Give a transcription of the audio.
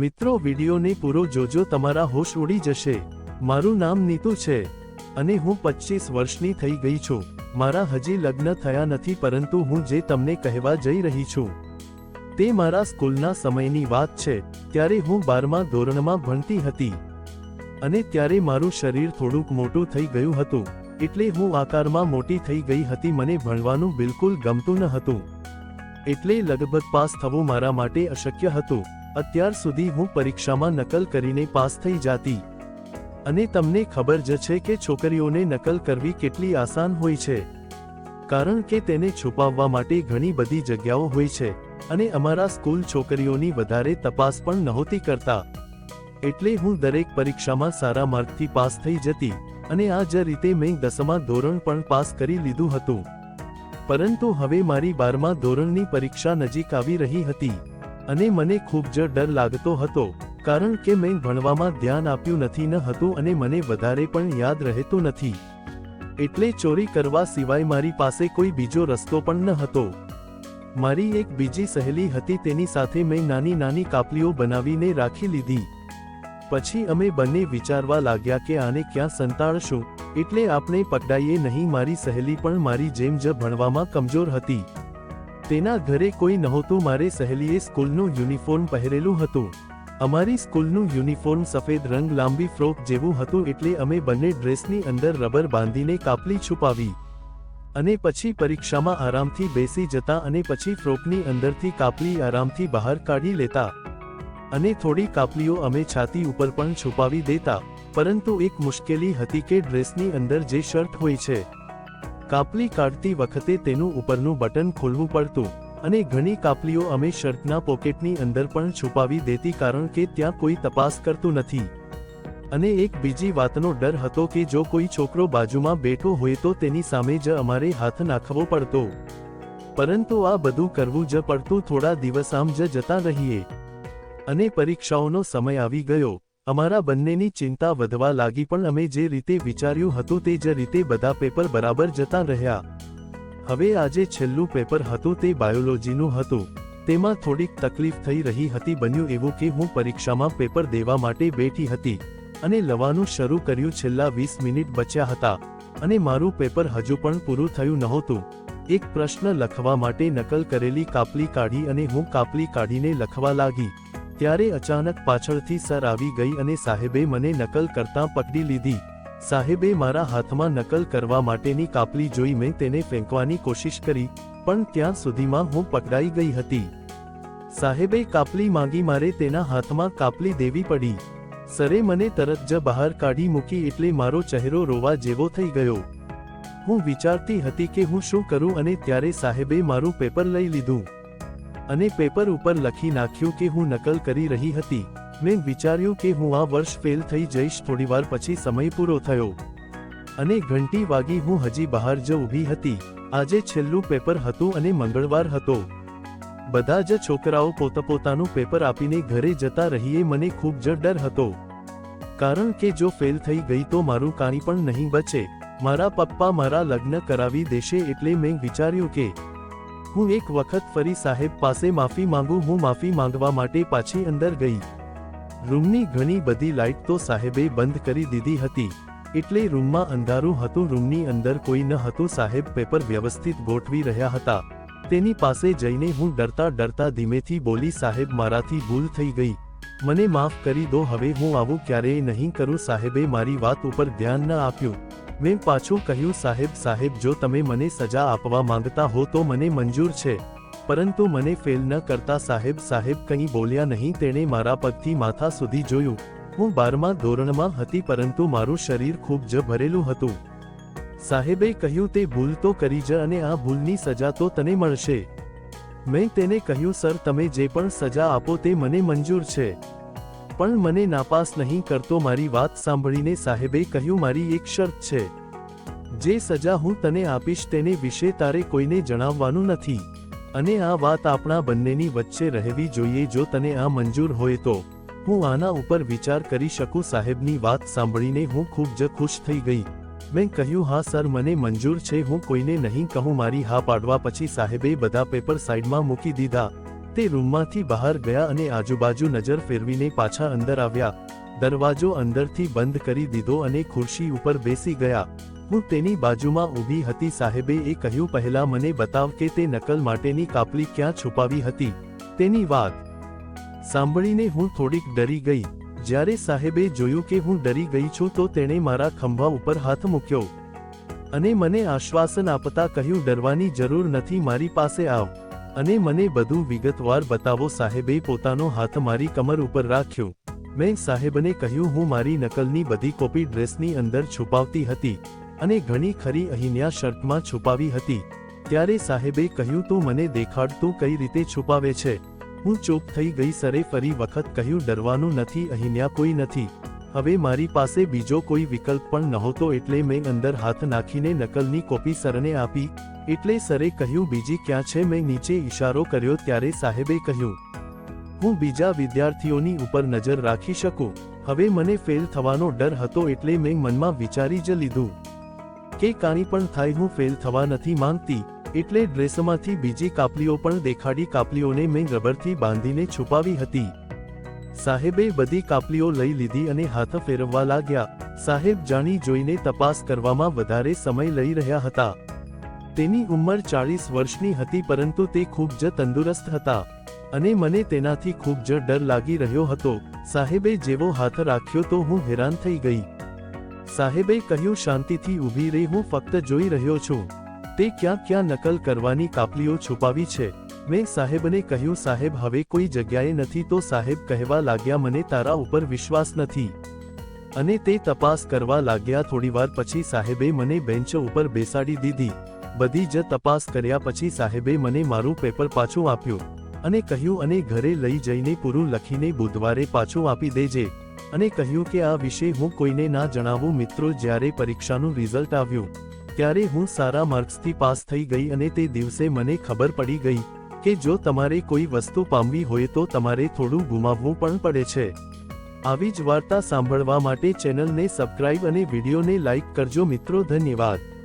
મિત્રો, વિડીયોને પૂરો જોજો, તમારા હોશ ઉડી જશે. મારું નામ નીતુ છે અને હું પચીસ વર્ષની થઈ ગઈ છું. મારા હજી લગ્ન થયા નથી, પરંતુ હું જે તમને કહેવા જઈ રહી છું, તે મારા સ્કૂલના સમયની વાત છે. ત્યારે હું બારમા ધોરણમાં ભણતી હતી અને ત્યારે મારું શરીર થોડુંક મોટું થઈ ગયું હતું. એટલે હું આકારમાં મોટી થઈ ગઈ હતી, મને ભણવાનું બિલકુલ ગમતું ન હતું. એટલે લગભગ પાસ થવું મારા માટે અશક્ય હતું. અત્યાર સુધી હું પરીક્ષામાં નકલ કરીને પાસ થઈ જાતી. અને તમને ખબર જ છે કે છોકરીઓને નકલ કરવી કેટલી આસાન હોય છે. કારણ કે તેને છુપાવવા માટે ઘણી બધી જગ્યાઓ હોય છે, અને અમારા સ્કૂલ છોકરીઓની વધારે તપાસ પણ નહોતી કરતા. એટલે હું દરેક પરીક્ષામાં સારા માર્કથી પાસ થઈ જતી, અને આ જ રીતે મેં દસમા ધોરણ પણ પાસ કરી લીધું હતું. પરંતુ હવે મારી બારમા ધોરણની પરીક્ષા નજીક આવી રહી હતી. અને મને ખૂબ જ ડર લાગતો હતો, કારણ કે મેં ભણવામાં ધ્યાન આપ્યું નથી ન હતું અને મને વધારે પણ યાદ રહેતું નથી. એટલે ચોરી કરવા સિવાય મારી પાસે કોઈ બીજો રસ્તો પણ ન હતો. મારી એક બીજી સહેલી હતી તેની સાથે મેં નાની નાની કાપલીઓ બનાવીને રાખી લીધી. પછી અમે બંને વિચારવા લાગ્યા કે આને ક્યાં સંતાડશું, એટલે આપણે પકડાઈએ નહીં મારી સહેલી પણ મારી જેમ જ ભણવામાં કમજોર હતી. તેના ઘરે કોઈ નહોતું, મારે સહેલીએ સ્કૂલનું યુનિફોર્મ પહેરેલું હતું. અમારી સ્કૂલનું યુનિફોર્મ સફેદ રંગ, લાંબી ફ્રોક જેવું હતું એટલે અમે બંને ડ્રેસની અંદર રબર બાંધીને કાપલી છુપાવી. અને પછી પરીક્ષામાં આરામથી બેસી જતા અને પછી ફ્રોકની અંદરથી કાપલી આરામથી બહાર કાઢી લેતા. અને થોડી કાપલીઓ અમે છાતી ઉપર પણ છુપાવી દેતા. પરંતુ એક મુશ્કેલી હતી કે ડ્રેસની અંદર જે શર્ટ હોય છે કાપલી કાઢતી વખતે તેનું ઉપરનું બટન ખોલવું પડતું અને ઘણી કાપલીઓ અમે શર્ટના પોકેટની અંદર પણ છુપાવી દેતી કારણ કે ત્યાં કોઈ તપાસ કરતું નથી. અને એક બીજી વાતનો ડર હતો કે જો કોઈ છોકરો બાજુમાં બેઠો હોય તો તેની સામે જ અમારે હાથ નાખવો પડતો. પરંતુ આ બધું કરવું જ પડતું થોડા દિવસ આમ જ જતા રહીએ. અને પરીક્ષાઓનો સમય આવી ગયો. અમારા બંનેની ચિંતા વધવા લાગી પણ અમે જે રીતે વિચાર્યું હતું તે જ રીતે બધા પેપર બરાબર જતા રહ્યા. હવે આજે છેલ્લું પેપર હતું તે બાયોલોજીનું હતું. તેમાં થોડીક તકલીફ થઈ રહી હતી, બન્યું એવું કે હું પરીક્ષામાં પેપર દેવા માટે બેઠી હતી અને લવાનું શરૂ કર્યું છેલ્લા વીસ મિનિટ બચ્યા હતા અને મારું પેપર હજુ પણ પૂરું થયું નહોતું. એક પ્રશ્ન લખવા માટે નકલ કરેલી કાપલી કાઢી અને હું કાપલી કાઢીને લખવા લાગી. ત્યારે અચાનક પાછળથી સર આવી ગઈ અને સાહેબે મને નકલ કરતાં પકડી લીધી. સાહેબે મારા હાથમાં નકલ કરવા માટેની કાપલી જોઈ મેં તેને ફેંકવાની કોશિશ કરી, પણ ત્યાં સુધીમાં હું પકડાઈ ગઈ હતી. સાહેબે કાપલી માંગી મારે તેના હાથમાં કાપલી દેવી પડી. સરે મને તરત જ બહાર કાઢી મૂકી એટલે મારો ચહેરો રોવા જેવો થઈ ગયો. હું વિચારતી હતી કે હું શું કરું અને ત્યારે સાહેબે મારું પેપર લઈ લીધું. અને પેપર ઉપર લખી નાખ્યું કે હું નકલ કરી રહી હતી. મેં વિચાર્યું કે હું આ વર્ષ ફેલ થઈ જઈશ થોડીવાર પછી સમય પૂરો થયો. અને ઘંટી વાગી હું હજી બહાર જ ઊભી હતી. આજે છેલ્લું પેપર હતું અને મંગળવાર હતો. બધા જ છોકરાઓ પોતપોતાનું પેપર આપીને ઘરે જતા રહીએ મને ખૂબ જ ડર હતો. કારણ કે જો ફેલ થઈ ગઈ તો મારું કાંઈ પણ નહીં બચે. મારા પપ્પા મારા લગ્ન કરાવી દેશે એટલે મેં વિચાર્યું કે હું એક વખત ફરી સાહેબ પાસે માફી માંગુ, હું માફી માંગવા માટે પાછી અંદર ગઈ. રૂમની ઘણી બધી લાઇટ તો સાહેબે બંધ કરી દીધી હતી. એટલે રૂમમાં અંધારું હતું, રૂમની અંદર કોઈ ન હતું, સાહેબ પેપર વ્યવસ્થિત ગોઠવી રહ્યા હતા. તેની પાસે જઈને હું ડરતા ડરતા ધીમેથી બોલી, સાહેબ, મારાથી ભૂલ થઈ ગઈ. મને માફ કરી દો, હવે હું આવું ક્યારેય નહીં કરું. સાહેબે મારી વાત ઉપર ધ્યાન ન આપ્યું. મેં પાછું કહ્યું, સાહેબ સાહેબ, જો તમે મને સજા આપવા માંગતા હો તો મને મંજૂર છે. પરંતુ મને ફેલ ન કરતા સાહેબ સાહેબ, કંઈ બોલ્યા નહીં, તેણે મારા પગથી માથા સુધી જોયું. હું બારમા ધોરણમાં હતી, પરંતુ મારું શરીર ખૂબ જ ભરેલું હતું. સાહેબે કહ્યું, તે ભૂલ તો કરી જ અને આ ભૂલની સજા તો તને મળશે. મેં તેને કહ્યું, સર, તમે જે પણ સજા આપો તે મને મંજૂર છે. પણ મને નાપાસ નહીં કરતો મારી વાત સાંભળીને સાહેબે કહ્યું, મારી એક શરત છે. જે સજા હું તને આપીશ તેને વિશે તારે કોઈને જણાવવાનું નથી. અને આ વાત આપણા બંનેની વચ્ચે રહેવી જોઈએ જો તને આ મંજૂર હોય તો. હું આના ઉપર વિચાર કરી શકું, સાહેબની વાત સાંભળીને હું ખૂબ જ ખુશ થઈ ગઈ. મેં કહ્યું, હા સર, મને મંજૂર છે, હું કોઈને નહીં કહું, મારી હા પાડવા, પછી સાહેબે બધા પેપર સાઈડમાં મૂકી દીધા. તે રૂમમાંથી બહાર ગયા અને આજુબાજુ નજર ફેરવીને પાછા અંદર આવ્યા. દરવાજો અંદરથી બંધ કરી દીધો અને ખુરશી ઉપર બેસી ગયા. હું તેની બાજુમાં ઊભી હતી. સાહેબે એ કહ્યું, પહેલા મને બતાવ કે તે નકલ માટેની કાપલી ક્યાં છુપાવી હતી. તેની વાત સાંભળીને હું થોડીક ડરી ગઈ. જ્યારે સાહેબે જોયું કે હું ડરી ગઈ છું, તો તેણે મારા ખંભા ઉપર હાથ મૂક્યો અને મને આશ્વાસન આપતા કહ્યું, ડરવાની જરૂર નથી, મારી પાસે આવ. અને મને બધું વિગતવાર બતાવો. સાહેબે પોતાનો હાથ મારી કમર ઉપર રાખ્યો. મેં સાહેબને કહ્યું, હું મારી નકલની બધી કોપી ડ્રેસની અંદર છુપાવતી હતી અને ઘણી ખરી અહીંયા શર્ટમાં છુપાવી હતી. ત્યારે સાહેબે કહ્યું, તું મને દેખાડ, તું કઈ રીતે છુપાવે છે? હું ચૂપ થઈ ગઈ સરે, ફરી વખત કહ્યું, ડરવાનું નથી અહીંન્યા કોઈ નથી. હવે મારી પાસે બીજો કોઈ વિકલ્પ પણ નહોતો એટલે મેં અંદર હાથ નાખીને નકલની કોપી સરને આપી એટલે સરે કહ્યું, બીજી ક્યાં છે? મેં નીચે ઈશારો કર્યો ત્યારે સાહેબે કહ્યું, હું બીજા વિદ્યાર્થીઓની ઉપર નજર રાખી શકું. હવે મને ફેલ થવાનો ડર હતો એટલે મેં મનમાં વિચારી જ લીધું કે કાંઈ પણ થાય, હું ફેલ થવા નથી માંગતી. એટલે ડ્રેસમાંથી બીજી કાપલીઓ પણ દેખાડી કાપલીઓને મેં રબરથી બાંધીને છુપાવી હતી. સાહેબે બધી કાપલીઓ લઈ લીધી અને હાથ ફેરવવા લાગ્યા. સાહેબ જાણી જોઈને તપાસ કરવામાં વધારે સમય લઈ રહ્યા હતા. તેની ઉંમર ચાળીસ વર્ષની હતી પરંતુ તે ખૂબ જ તંદુરસ્ત હતા. અને મને તેનાથી ખૂબ જ ડર લાગી રહ્યો હતો. સાહેબે જેવો હાથ રાખ્યો તો હું હેરાન થઈ ગઈ. સાહેબે કહ્યું, શાંતિથી ઊભી રહી, હું ફક્ત જોઈ રહ્યો છું. તે ક્યાં ક્યાં નકલ કરવાની કાપલીઓ છુપાવી છે. મેં સાહેબને કહ્યું, સાહેબ, હવે કોઈ જગ્યાએ નથી તો સાહેબ કહેવા લાગ્યા, મને તારા ઉપર વિશ્વાસ નથી. અને તે તપાસ કરવા લાગ્યા થોડીવાર પછી સાહેબે મને બેન્ચ ઉપર બેસાડી દીધી. બધી જ તપાસ કર્યા પછી સાહેબે મને મારું પેપર પાછું આપ્યું અને કહ્યું, અને ઘરે લઈ જઈને પૂરું લખીને બુધવારે પાછું આપી દેજે. અને કહ્યું કે આ વિશે હું કોઈને ના જણાવું. મિત્રો, જ્યારે પરીક્ષાનું રિઝલ્ટ આવ્યું, ત્યારે હું સારા માર્ક્સથી પાસ થઈ ગઈ અને તે દિવસે મને ખબર પડી ગઈ કે જો તમારે કોઈ વસ્તુ પામવી હોય તો તમારે થોડું ગુમાવવું પણ પડે છે. આવી જ વાર્તા સાંભળવા માટે ચેનલને સબસ્ક્રાઇબ અને વિડીયોને લાઇક કરજો. મિત્રો, ધન્યવાદ.